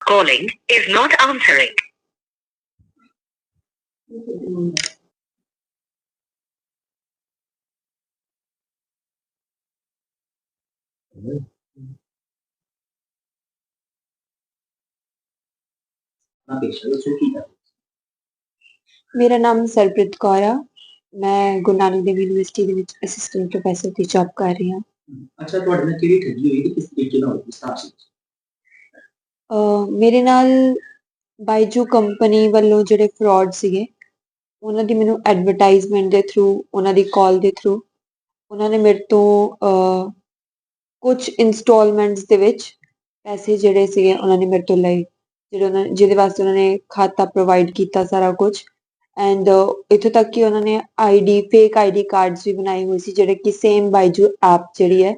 Calling is not answering. ਮੇਰਾ ਨਾਮ ਸਰਪ੍ਰੀਤ ਕੌਰ ਆ ਮੈਂ ਗੁਰੂ ਨਾਨਕ ਦੇਵ ਯੂਨੀਵਰਸਿਟੀ ਦੇ ਵਿੱਚ ਅਸਿਸਟੈਂਟ ਪ੍ਰੋਫੈਸਰ ਦੀ ਜੌਬ ਕਰ ਰਹੀ ਹਾਂ ਅੱਛਾ ਤੁਹਾਡੇ ਨਾਲ ਕਿਹੜੀ ਠੱਗੀ ਹੋਈ ਤੇ ਕਿਸ ਤਰੀਕੇ ਨਾਲ ਹੋਈ ਵਿਸਤਾਰ ਸੀ ਮੇਰੇ ਨਾਲ ਬਾਈਜੂ ਕੰਪਨੀ ਵੱਲੋਂ ਜਿਹੜੇ ਫਰਾਡ ਸੀਗੇ ਉਹਨਾਂ ਦੀ ਮੈਨੂੰ ਐਡਵਰਟਾਈਜ਼ਮੈਂਟ ਦੇ ਥਰੂ ਉਹਨਾਂ ਦੀ ਕਾਲ ਦੇ ਥਰੂ ਉਹਨਾਂ ਨੇ ਮੇਰੇ ਤੋਂ ਕੁਝ ਇਨਸਟਾਲਮੈਂਟਸ ਦੇ ਵਿੱਚ ਪੈਸੇ ਜਿਹੜੇ ਸੀਗੇ ਉਹਨਾਂ ਨੇ ਮੇਰੇ ਤੋਂ ਲਏ ਜਿਹੜੇ ਉਹਨਾਂ ਜਿਹਦੇ ਵਾਸਤੇ ਉਹਨਾਂ ਨੇ ਖਾਤਾ ਪ੍ਰੋਵਾਈਡ ਕੀਤਾ ਸਾਰਾ ਕੁਝ ਐਂਡ ਇੱਥੋਂ ਤੱਕ ਕਿ ਉਹਨਾਂ ਨੇ ਆਈਡੀ ਫੇਕ ਆਈਡੀ ਕਾਰਡਸ ਵੀ ਬਣਾਏ ਹੋਏ ਸੀ ਜਿਹੜੇ ਕਿ ਸੇਮ ਬਾਈਜੂ ਐਪ ਜਿਹੜੀ ਹੈ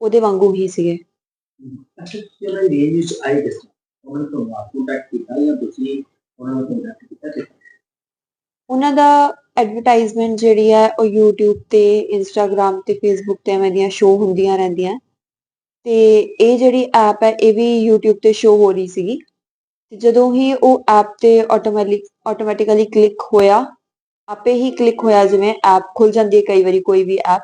ਉਹਦੇ ਵਾਂਗੂ ਹੀ ਸੀਗੇ ਅੱਛਾ ਤੁਸੀਂ ਉਹਨਾਂ ਦੀ ਰੇਂਜ ਵਿੱਚ ਆਏ ਕਿਸ ਤਰ੍ਹਾਂ? ਉਹਨਾਂ ਨੂੰ ਤੁਹਾਨੂੰ ਕੰਟੈਕਟ ਕੀਤਾ ਜਾਂ ਤੁਸੀਂ ਉਹਨਾਂ ਨੂੰ ਕੰਟੈਕਟ ਕੀਤਾ ਤੇ ਉਹਨਾਂ ਦਾ ਐਡਵਰਟਾਈਜ਼ਮੈਂਟ ਜਿਹੜੀ ਹੈ ਉਹ YouTube ਤੇ Instagram ਤੇ Facebook ਤੇ ਐਵੇਂ ਦੀਆਂ ਸ਼ੋਅ ਹੁੰਦੀਆਂ ਰਹਿੰਦੀਆਂ ਤੇ ਇਹ ਜਿਹੜੀ ਐਪ ਹੈ ਇਹ ਵੀ YouTube ਤੇ ਸ਼ੋਅ ਹੋ ਰਹੀ ਸੀਗੀ। ਤੇ ਜਦੋਂ ਹੀ ਉਹ ਐਪ ਤੇ ਆਟੋਮੈਟਿਕ ਆਟੋਮੈਟਿਕਲੀ ਕਲਿੱਕ ਹੋਇਆ ਆਪੇ ਹੀ ਕਲਿੱਕ ਹੋਇਆ ਜਿਵੇਂ ਐਪ ਖੁੱਲ ਜਾਂਦੀ ਹੈ ਕਈ ਵਾਰੀ ਕੋਈ ਵੀ ਐਪ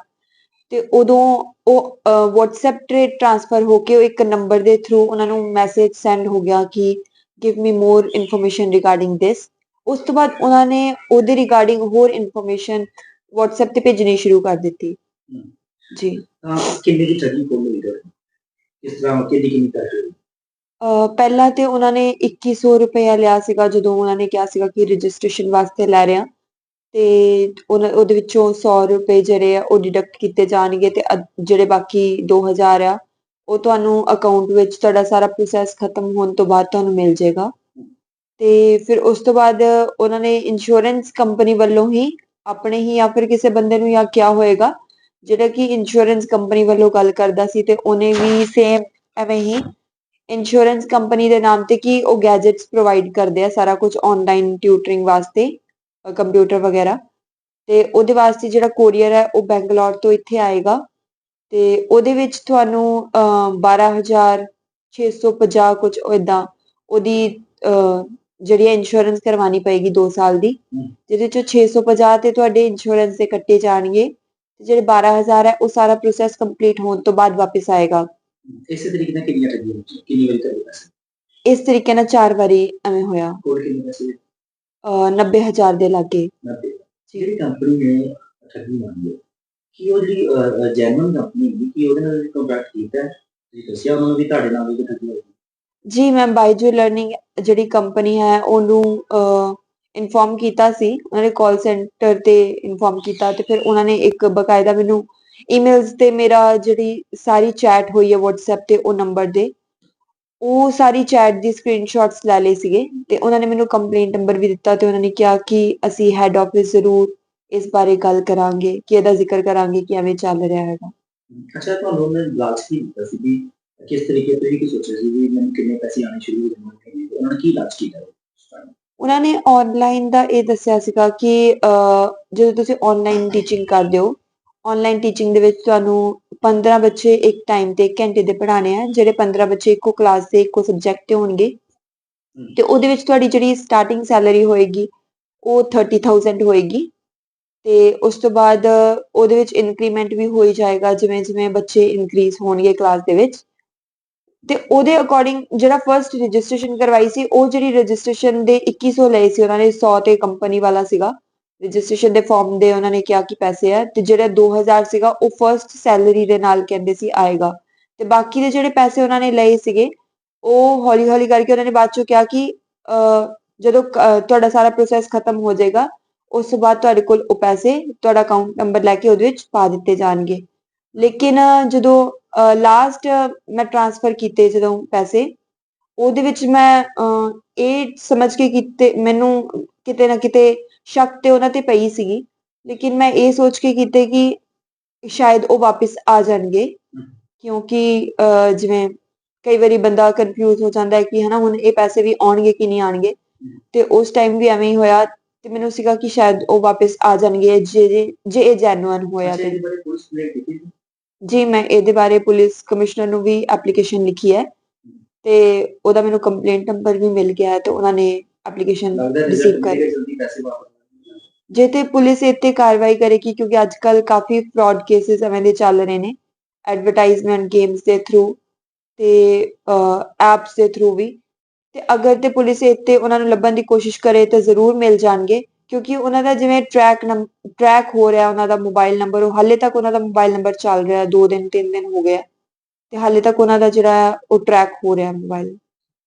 ਤੇ ਉਦੋਂ ਉਹ WhatsApp ਤੇ ਟ੍ਰਾਂਸਫਰ ਹੋ ਕੇ ਉਹ ਇੱਕ ਨੰਬਰ ਦੇ ਥਰੂ ਉਹਨਾਂ ਨੂੰ ਮੈਸੇਜ ਸੈਂਡ ਹੋ ਗਿਆ ਕਿ give me more information regarding this ਉਸ ਤੋਂ ਬਾਅਦ ਉਹਨਾਂ ਨੇ ਉਹਦੇ ਰਿਗਾਰਡਿੰਗ ਹੋਰ ਇਨਫੋਰਮੇਸ਼ਨ WhatsApp ਤੇ ਭੇਜਣੀ ਸ਼ੁਰੂ ਕਰ ਦਿੱਤੀ। ਜੀ। ਤਾਂ ਕਿੰਨੇ ਦੀ ਕੋਲ? ਕਿਸ ਤਰ੍ਹਾਂ ਕਿਹਦੀ ਕਿੰਨੀ ਪੈਸੇ ਪਹਿਲਾਂ ਤੇ ਉਹਨਾਂ ਨੇ 2100 ਰੁਪਇਆ ਲਿਆ ਸੀਗਾ, ਜਦੋਂ ਉਹਨਾਂ ਨੇ ਕਿਹਾ ਸੀਗਾ ਕਿ ਰਜਿਸਟ੍ਰੇਸ਼ਨ ਵਾਸਤੇ ਲੈ ਰਹੇ। ਆ ਤੇ ਉਹਨਾਂ- ਉਹਦੇ ਵਿੱਚੋਂ 100 ਰੁਪਏ ਜਿਹੜੇ ਆ ਉਹ ਡਿਡਕਟ ਕੀਤੇ ਜਾਣਗੇ ਤੇ ਅੱਧ- ਜਿਹੜੇ ਬਾਕੀ 2000 ਆ, ਉਹ ਤੁਹਾਨੂੰ ਅਕਾਊਂਟ ਵਿੱਚ ਤੁਹਾਡਾ ਸਾਰਾ ਪ੍ਰੋਸੈਸ ਖਤਮ ਹੋਣ ਤੋਂ ਬਾਅਦ ਤੁਹਾਨੂੰ ਮਿਲ ਜਾਏਗਾ। ਤੇ ਫਿਰ ਉਸ ਤੋਂ ਬਾਅਦ ਉਹਨਾਂ ਨੇ ਇੰਸ਼ੋਰੈਂਸ ਕੰਪਨੀ ਵੱਲੋਂ ਹੀ ਆਪਣੇ ਹੀ ਜਾਂ ਫਿਰ ਕਿਸੇ ਬੰਦੇ ਨੂੰ ਜਾਂ ਕਿਹਾ ਹੋਏਗਾ ਜਿਹੜਾ ਕਿ ਇੰਸ਼ੋਰੈਂਸ ਕੰਪਨੀ ਵੱਲੋਂ ਗੱਲ ਕਰਦਾ ਸੀ ਤੇ ਉਹਨੇ ਵੀ ਸੇਮ ਐਵੇਂ ਹੀ ਇੰਸ਼ੋਰੈਂਸ ਕੰਪਨੀ ਦੇ ਨਾਮ ਤੇ ਕੀ ਉਹ ਗੈਜਟਸ ਪ੍ਰੋਵਾਈਡ ਕਰਦੇ ਆ ਸਾਰਾ ਕੁਝ ਆਨਲਾਈਨ ਟਿਊਟਰਿੰਗ ਵਾਸਤੇ ਕੰਪਿਊਟਰ ਵਗੈਰਾ। ਤੇ ਉਹਦੇ ਵਾਸਤੇ ਜਿਹੜਾ ਕੋਰੀਅਰ ਹੈ ਉਹ ਬੈਂਗਲੌਰ ਤੋਂ ਇੱਥੇ ਆਏਗਾ। ਤੇ ਉਹਦੇ ਵਿੱਚ ਤੁਹਾਨੂੰ ਅਹ, 12650 ਕੁਝ ਇਦਾਂ ਉਹਦੀ ਜਿਹੜੀ ਇੰਸ਼ੋਰੈਂਸ ਕਰਵਾਉਣੀ ਪਏਗੀ 2 ਸਾਲ ਦੀ। ਜਿਹਦੇ ਚੋਂ 650 ਤੇ ਤੁਹਾਡੇ ਇੰਸ਼ੋਰੈਂਸ ਦੇ ਕੱਟੇ ਜਾਣਗੇ। ਤੇ ਜਿਹੜੇ 12000 ਹੈ ਉਹ ਸਾਰਾ ਪ੍ਰੋਸੈਸ ਕੰਪਲੀਟ ਹੋਣ ਤੋਂ ਬਾਅਦ ਵਾਪਸ ਆਏਗਾ। ਇਸੇ ਤਰੀਕੇ ਨਾਲ ਕਿੰਨੀਆਂ ਠੱਗੀਆਂ ਹੋਈਆਂ ਕਿੰਨੀ ਵਾਰੀ ਤੁਹਾਡੇ ਪੈਸੇ? ਇਸ ਤਰੀਕੇ ਨਾਲ ਚਾਰ ਵਾਰੀ ਐਵੇਂ ਹੋਇਆ। ਕੋਲ ਕਿੰਨੇ ਪੈਸੇ? ਅਹ 90000 ਦੇ ਲਾਗੇ। ਨੱਬੇ। ਜਿਹੜੀ ਕੰਪਨੀ ਨੇ ਠੱਗੀ ਮਾਰੀ ਹੈ ਕੀ ਉਹ ਜਿਹੜੀ ਜੈਨੂਨ ਕੰਪਨੀ ਹੈ ਕੀ ਉਹਦੇ ਨਾਲ ਕੰਟੈਕਟ ਕੀਤਾ ਹੈ? ਤੁਸੀਂ ਦੱਸਿਆ ਉਹਨਾਂ ਨੂੰ ਵੀ ਤੁਹਾਡੇ ਨਾਲ ਵੀ ਠੱਗੀ ਹੋਈ ਜੀ ਮੈਂ ਬਾਈਜੂ ਲਰਨਿੰਗ ਜਿਹੜੀ ਕੰਪਨੀ ਹੈ ਉਹਨੂੰ ਇਨਫੋਰਮ ਕੀਤਾ ਸੀ, ਉਹਨਾਂ ਨੇ ਕਾਲ ਸੈਂਟਰ ਤੇ ਇਨਫੋਰਮ ਕੀਤਾ ਤੇ ਫਿਰ ਉਹਨਾਂ ਨੇ ਇੱਕ ਬਕਾਇਦਾ ਮੈਨੂੰ ਈਮੇਲਸ ਤੇ ਮੇਰਾ ਜਿਹੜੀ ਸਾਰੀ ਚੈਟ ਹੋਈ ਹੈ WhatsApp ਤੇ, ਉਹ ਨੰਬਰ ਦੇ ਉਹ ਸਾਰੀ ਚੈਟ ਦੀ ਸਕਰੀਨਸ਼ਾਟਸ ਲੈ ਲਏ ਸੀਗੇ ਤੇ ਉਹਨਾਂ ਨੇ ਮੈਨੂੰ ਕੰਪਲੇਂਟ ਨੰਬਰ ਵੀ ਦਿੱਤਾ ਤੇ ਉਹਨਾਂ ਨੇ ਕਿਹਾ ਕਿ ਅਸੀਂ ਹੈੱਡ ਆਫਿਸ ਜ਼ਰੂਰ ਇਸ ਬਾਰੇ ਗੱਲ ਕਰਾਂਗੇ, ਕਿ ਇਹਦਾ ਜ਼ਿਕਰ ਕਰਾਂਗੇ ਕਿ ਐਵੇਂ ਚੱਲ ਰਿਹਾ ਹੈਗਾ। ਅੱਛਾ, ਤੁਹਾਨੂੰ ਉਹਨੇ ਲਾਲਚ ਕੀ ਦਿੱਤਾ ਸੀ ਵੀ ਕਿਸ ਤਰੀਕੇ ਤੁਸੀਂ ਕੀ ਸੋਚਿਆ ਸੀ ਵੀ ਮੈਨੂੰ ਕਿੰਨੇ ਪੈਸੇ ਆਣੇ ਸ਼ੁਰੂ ਹੋ ਜਾਣਗੇ ਉਹਨਾਂ ਨੇ ਕੀ ਲਾਲਚ ਕੀਤਾ? ਉਹਨਾਂ ਨੇ ਆਨਲਾਈਨ ਦਾ ਇਹ ਦੱਸਿਆ ਸੀਗਾ ਕਿ ਜਦੋਂ ਤੁਸੀਂ ਆਨਲਾਈਨ ਟੀਚਿੰਗ ਕਰਦੇ ਹੋ ਆਨਲਾਈਨ ਟੀਚਿੰਗ ਦੇ ਵਿੱਚ ਤੁਹਾਨੂੰ 15 ਬੱਚੇ ਇੱਕ ਟਾਈਮ ਤੇ ਇੱਕ ਘੰਟੇ ਦੇ ਪੜ੍ਹਾਣੇ ਆ ਜਿਹੜੇ 15 ਬੱਚੇ ਇੱਕੋ ਕਲਾਸ ਦੇ ਇੱਕੋ ਸਬਜੈਕਟ ਤੇ ਹੋਣਗੇ। ਤੇ ਉਹਦੇ ਵਿੱਚ ਤੁਹਾਡੀ ਜਿਹੜੀ ਸਟਾਰਟਿੰਗ ਸੈਲਰੀ ਹੋਏਗੀ ਉਹ 30000 ਹੋਏਗੀ। ਤੇ ਉਸ ਤੋਂ ਬਾਅਦ ਉਹਦੇ ਵਿੱਚ ਇਨਕਰੀਮੈਂਟ ਵੀ ਹੋਈ ਜਾਏਗਾ ਜਿਵੇਂ ਜਿਵੇਂ ਬੱਚੇ ਇਨਕਰੀਜ਼ ਹੋਣਗੇ ਕਲਾਸ ਦੇ ਵਿੱਚ। ਤੇ ਉਹਦੇ ਅਕੋਰਡਿੰਗ ਜਿਹੜਾ ਫਰਸਟ ਰਜਿਸਟ੍ਰੇਸ਼ਨ ਕਰਵਾਈ ਸੀ, ਉਹ ਜਿਹੜੀ ਰਜਿਸਟ੍ਰੇਸ਼ਨ ਦੇ 2100 ਲਏ ਸੀ ਉਹਨਾਂ ਨੇ 100 ਤੇ ਕੰਪਨੀ ਵਾਲਾ ਸੀਗਾ। ਰਜਿਸਟ੍ਰੇਸ਼ਨ ਦੇ ਫਾਰਮ ਦੇ ਉਹਨਾਂ ਨੇ ਕਿਹਾ ਕਿ ਪੈਸੇ ਆ, ਤੇ ਜਿਹੜਾ 2000 ਸੀਗਾ, ਉਹ ਫਰਸਟ ਸੈਲਰੀ ਦੇ ਨਾਲ ਕਹਿੰਦੇ ਸੀ ਆਏਗਾ। ਤੇ ਬਾਕੀ ਦੇ ਜਿਹੜੇ ਪੈਸੇ ਉਹਨਾਂ ਨੇ ਲਏ ਸੀਗੇ, ਉਹ ਹੌਲੀ ਹੌਲੀ ਕਰਕੇ ਉਹਨਾਂ ਨੇ ਬਾਅਦ ਚੋਂ ਕਿਹਾ ਕਿ ਜਦੋਂ ਤੁਹਾਡਾ ਸਾਰਾ ਪ੍ਰੋਸੈਸ ਖਤਮ ਹੋ ਜਾਏਗਾ, ਉਸ ਤੋਂ ਬਾਅਦ ਤੁਹਾਡੇ ਕੋਲ ਉਹ ਪੈਸੇ, ਤੁਹਾਡਾ ਅਕਾਊਂਟ ਨੰਬਰ ਲੈ ਕੇ ਉਹਦੇ ਵਿੱਚ ਪਾ ਦਿੱਤੇ ਜਾਣਗੇ। ਲੇਕਿਨ ਜਦੋਂ ਲਾਸਟ ਮੈਂ ਟ੍ਰਾਂਸਫਰ ਕੀਤੇ ਜਦੋਂ ਪੈਸੇ ਉਹਦੇ ਵਿੱਚ ਮੈਂ ਇਹ ਸਮਝ ਕੇ ਕੀਤੇ ਮੈਨੂੰ ਕਿਤੇ ਨਾ ਕਿਤੇ ਸ਼ੱਕ ਤੇ ਉਹਨਾਂ ਤੇ ਪਈ ਸੀਗੀ। ਲੇਕਿਨ ਮੈਂ ਇਹ ਸੋਚ ਕੇ ਕੀਤੇ ਕਿ ਸ਼ਾਇਦ ਉਹ ਵਾਪਸ ਆ ਜਾਣਗੇ। ਕਿਉਂਕਿ ਜਿਵੇਂ ਕਈ ਵਾਰੀ ਬੰਦਾ ਕਨਫਿਊਜ਼ ਹੋ ਜਾਂਦਾ ਹੈ ਕਿ ਹਨਾ ਹੁਣ ਇਹ ਪੈਸੇ ਵੀ ਆਉਣਗੇ ਕਿ ਨਹੀਂ ਆਉਣਗੇ। ਤੇ ਉਸ ਟਾਈਮ ਵੀ ਐਵੇਂ ਹੀ ਹੋਇਆ ਤੇ ਮੈਨੂੰ ਸੀਗਾ ਕਿ ਸ਼ਾਇਦ ਉਹ ਵਾਪਸ ਆ ਜਾਣਗੇ ਜੇ ਜੇ ਇਹ ਜੈਨੂਅਨ ਹੋਇਆ ਤੇ। ਜੀ ਮੈਂ ਇਹਦੇ ਬਾਰੇ ਪੁਲਿਸ ਕਮਿਸ਼ਨਰ ਨੂੰ ਵੀ ਐਪਲੀਕੇਸ਼ਨ ਲਿਖੀ ਹੈ ਤੇ ਉਹਦਾ ਮੈਨੂੰ ਕੰਪਲੇਂਟ ਨੰਬਰ ਵੀ ਮਿਲ ਗਿਆ ਹੈ ਤੇ ਉਹਨਾਂ ਨੇ ਐਪਲੀਕੇਸ਼ਨ ਰਿਸੀਵ ਕਰ। ਜੇ ਤੇ ਪੁਲਿਸ ਇੱਥੇ ਕਾਰਵਾਈ ਕਰੇਗੀ ਕਿਉਂਕਿ ਅੱਜ ਕੱਲ ਕਾਫੀ ਫਰਾਡ ਕੇਸਿਸ ਐਵੇਂ ਦੇ ਚੱਲ ਰਹੇ ਨੇ ਐਡਵਰਟਾਈਜ਼ਮੈਂਟ ਗੇਮਸ ਦੇ ਥਰੂ ਤੇ ਐਪਸ ਦੇ ਥਰੂ ਵੀ। ਤੇ ਅਗਰ ਤੇ ਪੁਲਿਸ ਇੱਥੇ ਉਹਨਾਂ ਨੂੰ ਲੱਭਣ ਦੀ ਕੋਸ਼ਿਸ਼ ਕਰੇ ਤਾਂ ਜ਼ਰੂਰ ਮਿਲ ਜਾਣਗੇ। ਕਿਉਂਕਿ ਉਹਨਾਂ ਦਾ ਜਿਵੇਂ ਟਰੈਕ ਟਰੈਕ ਹੋ ਰਿਹਾ ਉਹਨਾਂ ਦਾ ਮੋਬਾਈਲ ਨੰਬਰ ਉਹ ਹਾਲੇ ਤੱਕ ਉਹਨਾਂ ਦਾ ਮੋਬਾਈਲ ਨੰਬਰ ਚੱਲ ਰਿਹਾ 2 ਦਿਨ 3 ਦਿਨ ਹੋ ਗਏ। ਆ ਤੇ ਹਾਲੇ ਤੱਕ ਉਹਨਾਂ ਦਾ ਜਿਹੜਾ ਉਹ ਟਰੈਕ ਹੋ ਰਿਹਾ ਮੋਬਾਈਲ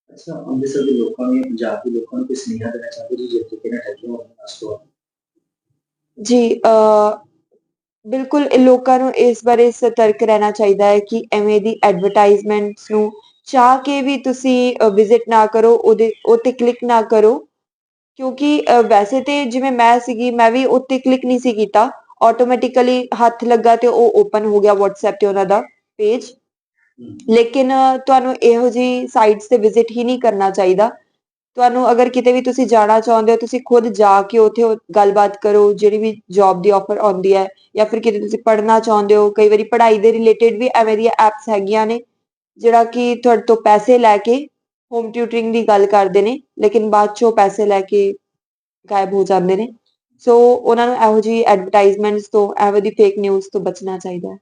ਅੱਛਾ ਅੰਮ੍ਰਿਤਸਰ ਦੇ ਲੋਕਾਂ ਨੂੰ ਜਾਂ ਪੰਜਾਬ ਦੇ ਲੋਕਾਂ ਨੂੰ ਕੋਈ ਸੁਨੇਹਾ ਦੇਣਾ ਚਾਹੁੰਦੇ ਜੀ ਠੱਗੀਆਂ ਹੋਣ? ਅ ਬਿਲਕੁਲ ਇਹ ਲੋਕਾਂ ਨੂੰ ਇਸ ਬਾਰੇ ਸਤਰਕ ਰਹਿਣਾ ਚਾਹੀਦਾ ਹੈ ਕਿ ਐਵੇਂ ਦੀ ਐਡਵਰਟਾਈਜ਼ਮੈਂਟਸ ਨੂੰ ਚਾਹ ਕੇ ਵੀ ਤੁਸੀਂ ਵਿਜ਼ਿਟ ਨਾ ਕਰੋ ਉਹਦੇ ਉੱਤੇ ਕਲਿੱਕ ਨਾ ਕਰੋ। ਕਿਉਂਕਿ ਅ, ਵੈਸੇ ਤੇ ਜਿਵੇਂ ਮੈਂ ਸੀਗੀ ਮੈਂ ਵੀ ਉੱਤੇ ਕਲਿੱਕ ਨਹੀਂ ਸੀ ਕੀਤਾ। ਆਟੋਮੈਟਿਕਲੀ ਹੱਥ ਲੱਗਾ ਤੇ ਉਹ ਓਪਨ ਹੋ ਗਿਆ WhatsApp ਤੇ ਉਹਨਾਂ ਦਾ ਪੇਜ ਲੇਕਿਨ ਤੁਹਾਨੂੰ ਇਹੋ ਜਿਹੀ ਸਾਈਟਸ ਤੇ ਵਿਜ਼ਿਟ ਹੀ ਨਹੀਂ ਕਰਨਾ ਚਾਹੀਦਾ। ਤੁਹਾਨੂੰ ਅਗਰ ਕਿਤੇ ਵੀ ਤੁਸੀਂ ਜਾਣਾ ਚਾਹੁੰਦੇ ਹੋ ਤੁਸੀਂ ਖੁਦ ਜਾ ਕੇ ਉੱਥੇ ਉਹ ਗੱਲਬਾਤ ਕਰੋ ਜਿਹੜੀ ਵੀ ਜੌਬ ਦੀ ਆਫਰ ਆਉਂਦੀ ਹੈ। ਜਾਂ ਫਿਰ ਕਿਤੇ ਤੁਸੀਂ ਪੜ੍ਹਨਾ ਚਾਹੁੰਦੇ ਹੋ ਕਈ ਵਾਰੀ ਪੜ੍ਹਾਈ ਦੇ ਰਿਲੇਟਡ ਵੀ ਐਵੇਂ ਦੀਆਂ ਐਪਸ ਹੈਗੀਆਂ ਨੇ ਜਿਹੜਾ ਕਿ ਤੁਹਾਡੇ ਤੋਂ ਪੈਸੇ ਲੈ ਕੇ ਹੋਮ ਟਿਊਟਰਿੰਗ ਦੀ ਗੱਲ ਕਰਦੇ ਨੇ, ਲੇਕਿਨ ਬਾਅਦ ਚੋਂ ਪੈਸੇ ਲੈ ਕੇ ਗਾਇਬ ਹੋ ਜਾਂਦੇ ਨੇ। ਸੋ ਉਹਨਾਂ ਨੂੰ ਇਹੋ ਜਿਹੀ ਐਡਵਰਟਾਈਜ਼ਮੈਂਟਸ ਤੋਂ, ਇਹੋ ਜਿਹੀ ਫੇਕ ਨਿਊਜ਼ ਤੋਂ ਬਚਣਾ ਚਾਹੀਦਾ ਹੈ।